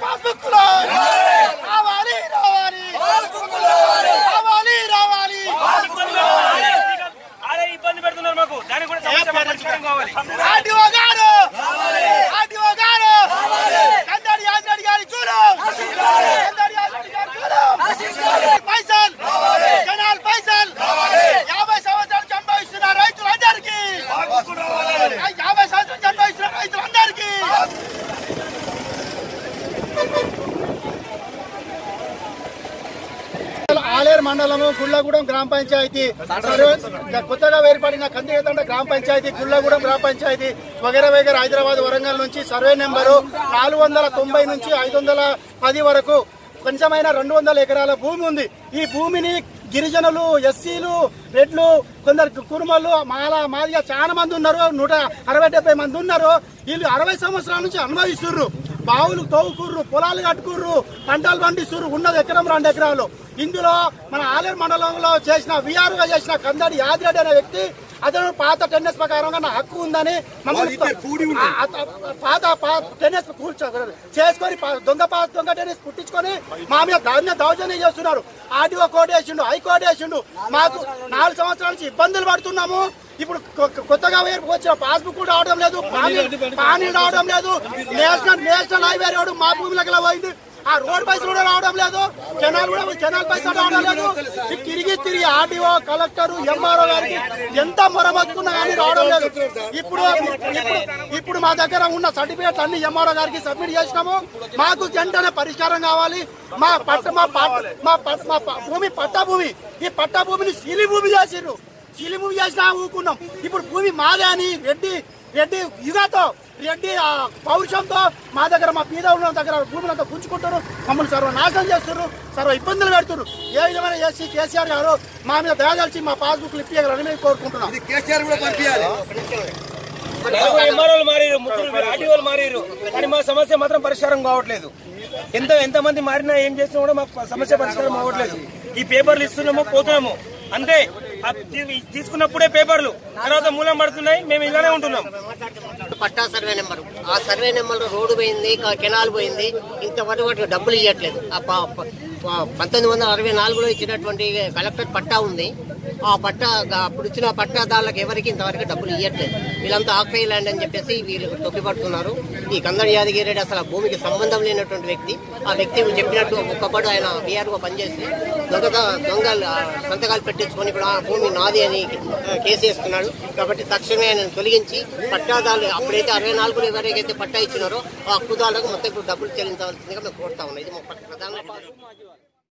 కబ్జా భూమి పాస్బుక్లో రావాలి రావాలి రావాలి. రావాలి ఇబ్బంది పెడుతున్నారు మాకు. దానికి కూడా సమస్య మాకు. పరిష్కారం కావాలి ఆర్టీఓ గారు ఆర్టీఓ గారు కందాడి యాదరెడ్డి గారి చూడు కందాడి యాదరెడ్డి గారి చూడు పైసల్ జనాల్ పైసల్ యాభై సంవత్సరాలు జన్మయిస్తున్న రైతులందరికీ యాభై సంవత్సరాలు జన్మయిస్తున్న రైతులందరికీ ఆలేరు మండలము గుళ్ళగూడెం గ్రామ పంచాయతీ. కొత్తగా ఏర్పడిన కందిగతండ గ్రామ పంచాయతీ గుళ్ళగూడెం గ్రామ పంచాయతీ వగేరా వగేర హైదరాబాద్ వరంగల్ నుంచి సర్వే నెంబరు నాలుగు వందల తొంభై నుంచి ఐదు వందల పది వరకు కొంచెమైన రెండు వందల ఎకరాల భూమి ఉంది. ఈ భూమిని గిరిజనులు ఎస్సీలు రెడ్లు కొందరు కురుమలు మాల మాదిగా చాలా మంది ఉన్నారు. నూట అరవై డెబ్బై మంది ఉన్నారు. వీళ్ళు అరవై సంవత్సరాల నుంచి అనుభవిస్తుర్రు. బావులు తవ్వుకుర్రు పొలాలు కట్టుకుర్రు పంటలు పండిస్తుర్రు ఉన్నది ఎకరం రెండు ఎకరాలు. ఇందులో మన ఆలేరు మండలంలో చేసిన విఆర్గా చేసిన కందాడి యాదిరెడ్డి అనే వ్యక్తి అతను పాత టెన్నిస్ ప్రకారంగా నా హక్కు ఉందని పాత టెన్నిస్ చేసుకొని దొంగ పా- దొంగ టెన్నిస్ పుట్టించుకొని మా మీద దాన్ని దౌర్జన్యం చేస్తున్నారు. ఆర్డీఓ కోడ్ వేసిండు హైకోర్టు వేసిండు. మాకు నాలుగు సంవత్సరాల నుంచి ఇబ్బందులు పడుతున్నాము. ఇప్పుడు కొత్తగా వచ్చిన పాస్బుక్ కూడా రావడం లేదు. పానీ రావడం లేదు. నేషనల్ నేషనల్ హైవే రోడ్డు మా భూమిలోకి పోయింది. ఆ రోడ్ పైసలు కూడా రావడం లేదు. కెనాల్ కూడా కెనాల్ పైసలు రావడం లేదు. తిరిగి తిరిగి ఆర్డీఓ కలెక్టర్ ఎంఆర్ఓ గారికి ఎంత మొరమొత్తుకున్నా కానీ రావడం లేదు. ఇప్పుడు ఇప్పుడు మా దగ్గర ఉన్న సర్టిఫికేట్ అన్ని ఎంఆర్ఓ గారికి సబ్మిట్ చేసినాము. మాకు వెంటనే పరిష్కారం కావాలి. మా పట్ట మా పట్ట మా భూమి పట్టా భూమి. ఈ పట్టా భూమిని సీలి భూమి చేసిర్రు భూమి చేసినా ఊకున్నాం ఇప్పుడు భూమి మాదే అని రెడ్డి రెడ్డి యుగాతో రెడ్డి ఆ పౌరుషంతో మా దగ్గర మా పీద ఉన్న దగ్గర భూములంతా గుంజుకుంటారు మమ్మల్ని సర్వనాశనం చేస్తారు సర్వ ఇబ్బందులు పెడుతున్నారు. ఏ విధమైన ఎస్సీ కేసీఆర్ గారు మా మీద దయదలిచి మా పాస్బుక్లు ఇప్పించాలని మేము కోరుకుంటున్నాం. కేసీఆర్ కూడా పంపించాలి నలుగురు ఎంఆర్ఓలు మారారు ముగ్గురు ఆర్టీఓలు మారారు కానీ మా సమస్య మాత్రం పరిష్కారం కావట్లేదు. ఎంత ఎంత మంది మారినా ఏం చేసినా కూడా మాకు సమస్య పరిష్కారం అవ్వట్లేదు. ఈ పేపర్లు ఇస్తున్నాము పోతున్నాము. అంతే. తీసుకున్నప్పుడే పేపర్లు తర్వాత మూలం పడుతున్నాయి మేము ఇలానే ఉంటున్నాం. పట్టా సర్వే నెంబర్. ఆ సర్వే నెంబర్ రోడ్డు పోయింది కెనాల్ పోయింది ఇంతవరకు డబ్బులు ఇవ్వట్లేదు పంతొమ్మిది వందల అరవై నాలుగులో ఇచ్చినటువంటి కలెక్టర్ పట్టా ఉంది. ఆ పట్టా అప్పుడు ఇచ్చిన పట్టాదారులకు ఎవరికి ఇంతవరకు డబ్బులు ఇవ్వట్లేదు వీళ్ళంతా ఆక్రయ ల్యాండ్ అని చెప్పేసి వీళ్ళు తొక్కిపడుతున్నారు. ఈ కందడి యాదగిరి రెడ్డి అసలు భూమికి సంబంధం లేనటువంటి వ్యక్తి. ఆ వ్యక్తి చెప్పినట్టు ఒక్కపాటు ఆయన బీఆర్ఓ పనిచేసి దొంగ దొంగలు సంతకాలు పెట్టించుకొని కూడా ఆ భూమి నాది అని కేసు వేస్తున్నాడు కాబట్టి తక్షణమే ఆయన తొలగించి పట్టాదారులు అప్పుడైతే అరవై నాలుగులో ఎవరికైతే పట్టా ఇచ్చినారో ఆ హక్కుదారులకు మొత్తం ఇప్పుడు డబ్బులు చెల్లించవలసిందిగా మేము కోరుతా ఉన్నాం. ఇది మా ప్రధాన